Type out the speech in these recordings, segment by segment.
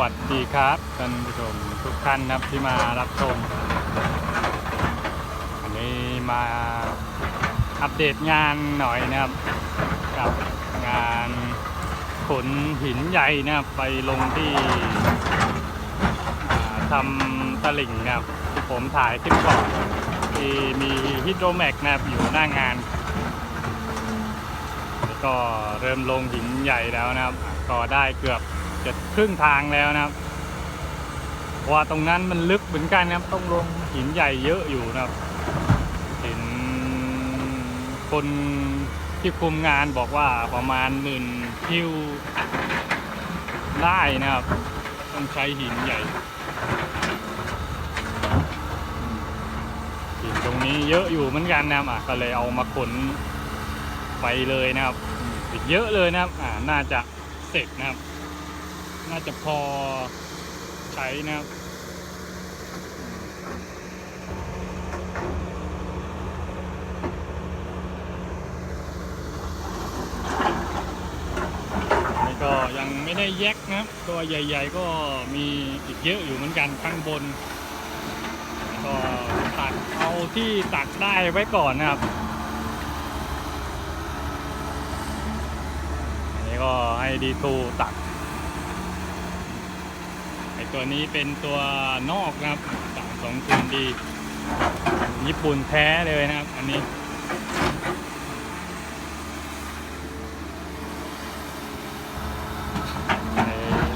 วัสดีครับท่านผู้ชมทุกท่านครับที่มารับชมวันนี้มาอัปเดตงานหน่อยนะครับ กับงานขนหินใหญ่นะครับไปลงที่ทำตลิ่งนะครับที่ผมถ่ายคลิปก่อนที่มีฮิโดรแมกนะครับอยู่หน้างานก็เริ่มลงหินใหญ่แล้วนะครับ ก็ได้เกือบ จะครึ่งทางแล้วนะครับเพราะว่าตรงนั้นมันลึกเหมือนกันนะครับ ต้องลงหินใหญ่เยอะอยู่นะครับ เห็นคนที่คุมงานบอกว่าประมาณหมื่นคิวได้นะครับ ต้องใช้หินใหญ่ หินตรงนี้เยอะอยู่เหมือนกันนะครับอะก็เลยเอามาขนไปเลยนะครับอีกเยอะเลยนะครับอ่าน่าจะเสร็จนะครับ น่าจะพอใช้นะครับก็ยังไม่ได้แยกนะครับตัวใหญ่ ๆ ก็มีอีกเยอะอยู่เหมือนกันข้างบน ก็ตักเอาที่ตักได้ไว้ก่อนนะครับ อันนี้ก็ให้ดีทูตัดไอ ตัวนี้เป็นตัวนอกนะครับสามสองศูนดี ญี่ปุ่นแท้เลยนะครับ อันนี้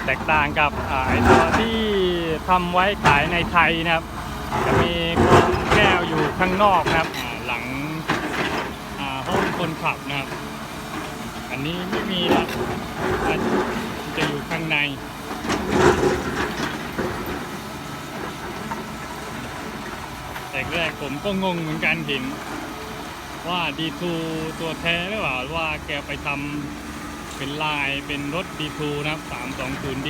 แตกต่างกับอ่าไอตัวที่ทำไว้ขายในไทยนะครับ จะมีกรองแก้วอยู่ข้างนอกนะครับ หลังห้องคนขับนะครับ อันนี้ไม่มีละจะอยู่ข้างใน แต่แรกผมก็งงเหมือนกันเห็นว่าดีทูตัวแท้หรือเปล่าว่าแกไปทำเป็นลายเป็นรถดีทูนะครับ 320D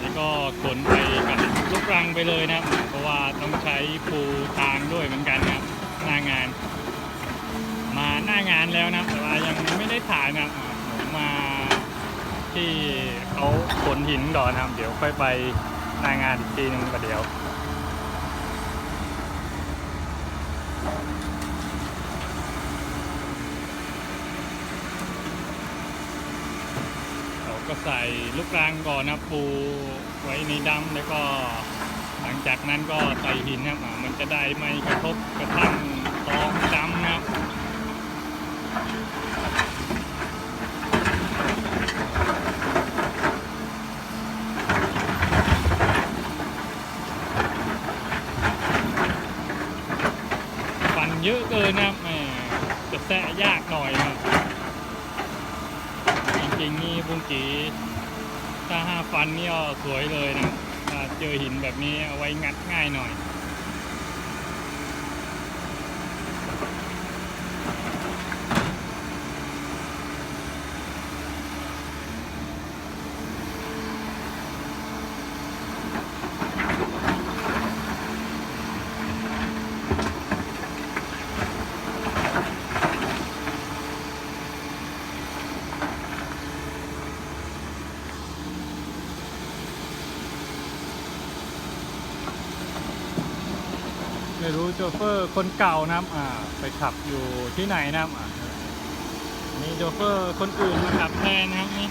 นี่ก็ขนไปกับลูกรังไปเลยนะเพราะว่าต้องใช้ปูทาง งาน มาหน้างานแล้วนะแต่ว่ายังไม่ได้ถ่ายนะผมมาที่เขาขนหินก่อนนะครับ เดี๋ยวค่อยไปหน้างานอีกทีนึงประเดี๋ยวเราก็ใส่ลูกรังก่อนนะปูไว้ในดำแล้วก็ หลังจากนั้นก็ใส่หินนะมันจะได้ไม่กระทบกระทั่ง ตองดำนะครับฟันเยอะเกินนะครับแหมจะแซะยากหน่อยนะจริงๆนี่บุ้งกีถ้าห้าฟันนี่ก็สวยเลยนะถ้าเจอหินแบบนี้เอาไว้งัดง่ายหน่อย โชเฟอร์คนเก่านะครับอ่าไปขับอยู่ที่ไหนนะครับอ่านี่โชเฟอร์คนอื่นมาขับแทนนะครับนี่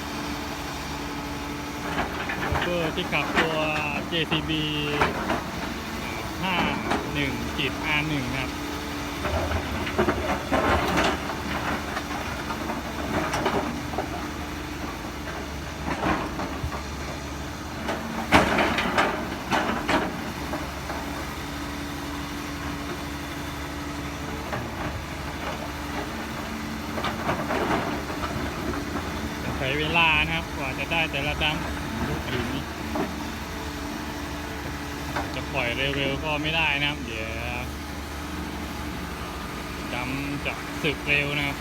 โชเฟอร์ที่ขับตัว JCB 51.R1 นะครับ ลานะครับ กว่าจะได้แต่ละดังลูกนนี่จะปล่อยเร็วๆก็ไม่ได้นะครับ เดี๋ยวดำจะสึกเร็วนะครับ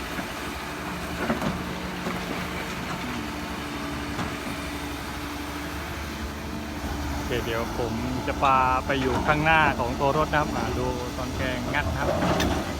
เคเดี๋ยวผมจะพาไปอยู่ข้างหน้าของตัวรถนะครับมาดูตอนแกงัดนะครับ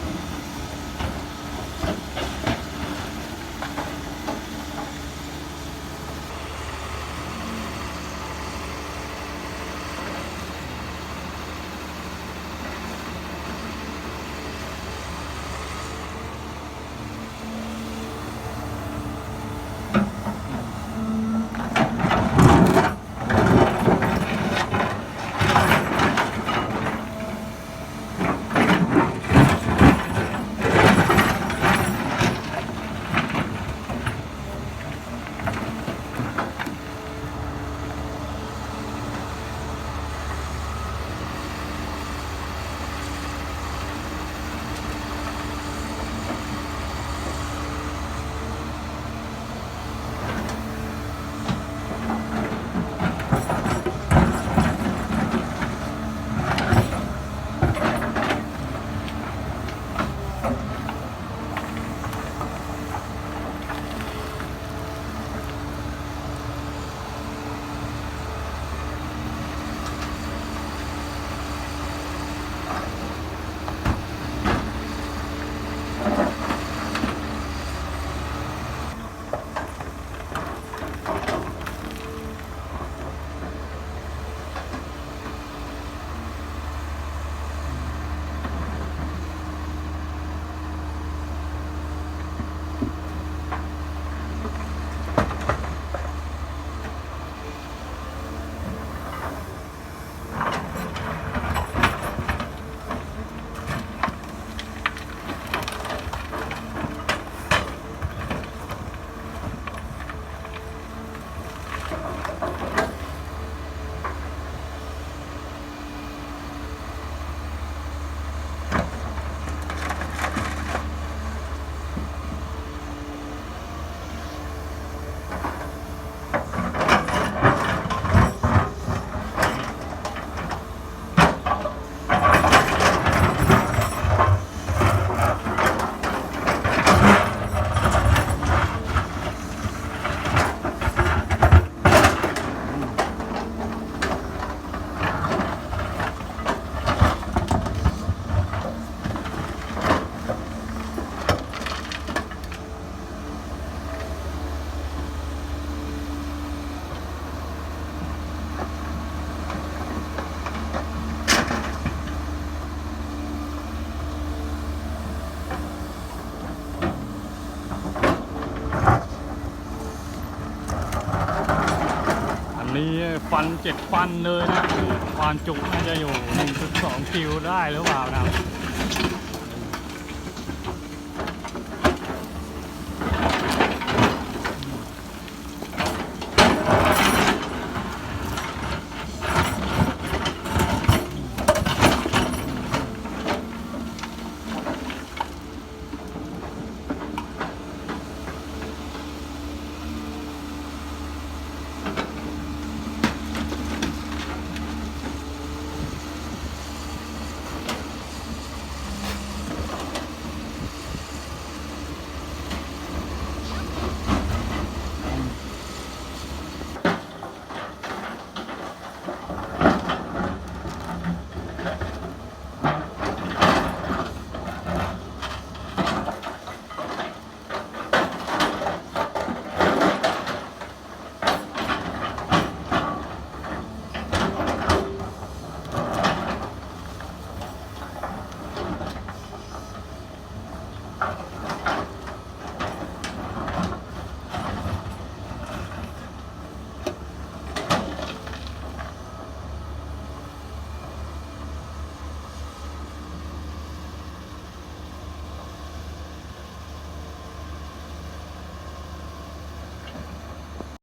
นี้ฟันเจ็ดฟันเลยนะคือความจุน่าจะอยู่1.2คิวได้หรือเปล่านะ